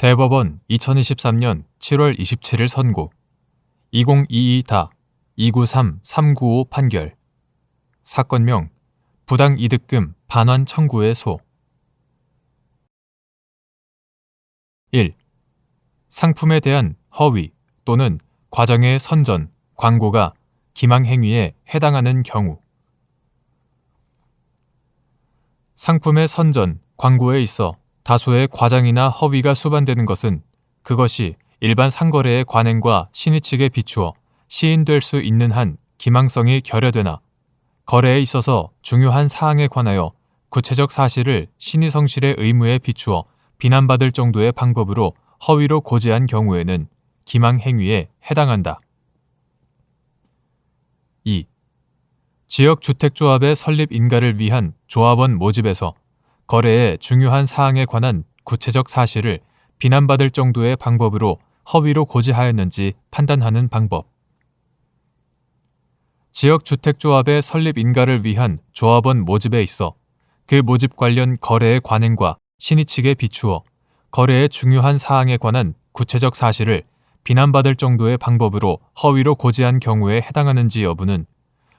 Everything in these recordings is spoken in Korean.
대법원 2023년 7월 27일 선고. 2022-293-395 판결. 사건명 부당 이득금 반환 청구의 소. 1. 상품에 대한 허위 또는 과정의 선전, 광고가 기망 행위에 해당하는 경우. 상품의 선전, 광고에 있어 다소의 과장이나 허위가 수반되는 것은 그것이 일반 상거래의 관행과 신의 측에 비추어 시인될 수 있는 한 기망성이 결여되나 거래에 있어서 중요한 사항에 관하여 구체적 사실을 신의 성실의 의무에 비추어 비난받을 정도의 방법으로 허위로 고지한 경우에는 기망 행위에 해당한다. 2. 지역 주택조합의 설립 인가를 위한 조합원 모집에서 거래의 중요한 사항에 관한 구체적 사실을 비난받을 정도의 방법으로 허위로 고지하였는지 판단하는 방법. 지역 주택조합의 설립 인가를 위한 조합원 모집에 있어 그 모집 관련 거래의 관행과 신의 측에 비추어 거래의 중요한 사항에 관한 구체적 사실을 비난받을 정도의 방법으로 허위로 고지한 경우에 해당하는지 여부는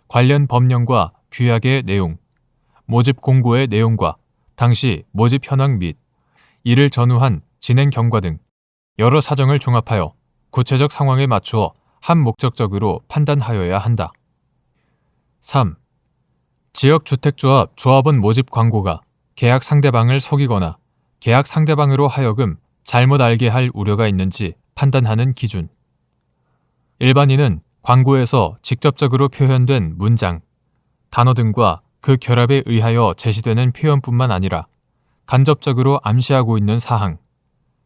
관련 법령과 규약의 내용, 모집 공고의 내용과 당시 모집 현황 및 이를 전후한 진행 경과 등 여러 사정을 종합하여 구체적 상황에 맞추어 한 목적적으로 판단하여야 한다. 3. 지역주택조합 조합원 모집 광고가 계약 상대방을 속이거나 계약 상대방으로 하여금 잘못 알게 할 우려가 있는지 판단하는 기준. 일반인은 광고에서 직접적으로 표현된 문장, 단어 등과 그 결합에 의하여 제시되는 표현뿐만 아니라 간접적으로 암시하고 있는 사항,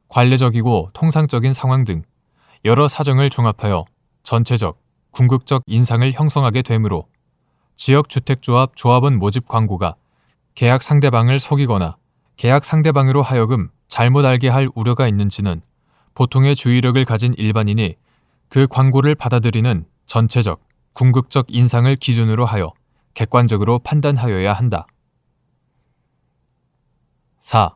관례적이고 통상적인 상황 등 여러 사정을 종합하여 전체적, 궁극적 인상을 형성하게 되므로 지역 주택조합 조합원 모집 광고가 계약 상대방을 속이거나 계약 상대방으로 하여금 잘못 알게 할 우려가 있는지는 보통의 주의력을 가진 일반인이 그 광고를 받아들이는 전체적, 궁극적 인상을 기준으로 하여 객관적으로 판단하여야 한다. 4.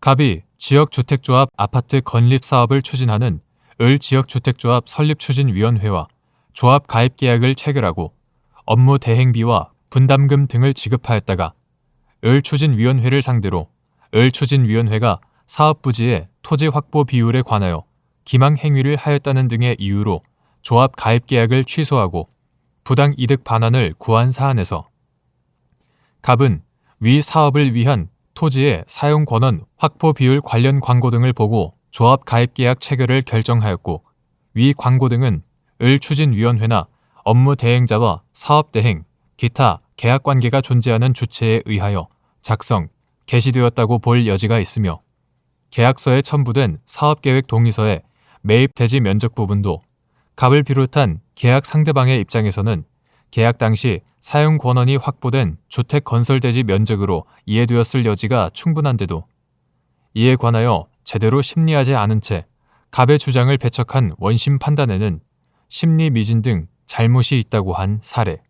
갑이 지역주택조합 아파트 건립 사업을 추진하는 을 지역주택조합 설립추진위원회와 조합 가입 계약을 체결하고 업무 대행비와 분담금 등을 지급하였다가 을 추진위원회를 상대로 을 추진위원회가 사업 부지의 토지 확보 비율에 관하여 기망 행위를 하였다는 등의 이유로 조합 가입 계약을 취소하고 부당 이득 반환을 구한 사안에서 갑은 위 사업을 위한 토지의 사용 권한 확보 비율 관련 광고 등을 보고 조합 가입 계약 체결을 결정하였고 위 광고 등은 을 추진위원회나 업무 대행자와 사업 대행, 기타 계약 관계가 존재하는 주체에 의하여 작성, 게시되었다고 볼 여지가 있으며 계약서에 첨부된 사업계획 동의서에 매입 대지 면적 부분도 갑을 비롯한 계약 상대방의 입장에서는 계약 당시 사용 권한이 확보된 주택 건설 대지 면적으로 이해되었을 여지가 충분한데도 이에 관하여 제대로 심리하지 않은 채 갑의 주장을 배척한 원심 판단에는 심리 미진 등 잘못이 있다고 한 사례.